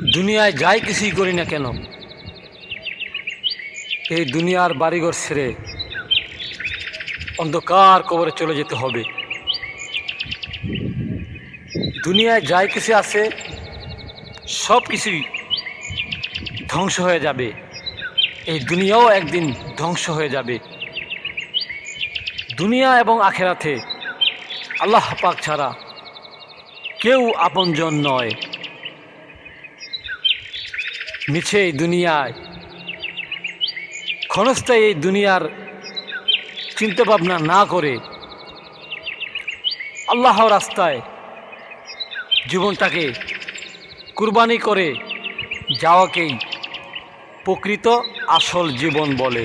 দুনিয়ায় যাই কিছুই করি না কেন? এই দুনিয়ার বাড়িঘর ছেড়ে অন্ধকার কবরে চলে যেতে হবে। দুনিয়ায় যাই কিছু আছে, সব কিছুই ধ্বংস হয়ে যাবে। এই দুনিয়াও একদিন ধ্বংস হয়ে যাবে। দুনিয়া এবং আখেরাতে আল্লাহ পাক ছাড়া কেউ আপনজন নয়। মিছে এই দুনিয়ায়। ক্ষণস্থায়ী এই দুনিয়ার চিন্তাভাবনা না করে আল্লাহ রাস্তায় জীবনটাকে কুরবানি করে যাওয়াকেই প্রকৃত আসল জীবন বলে।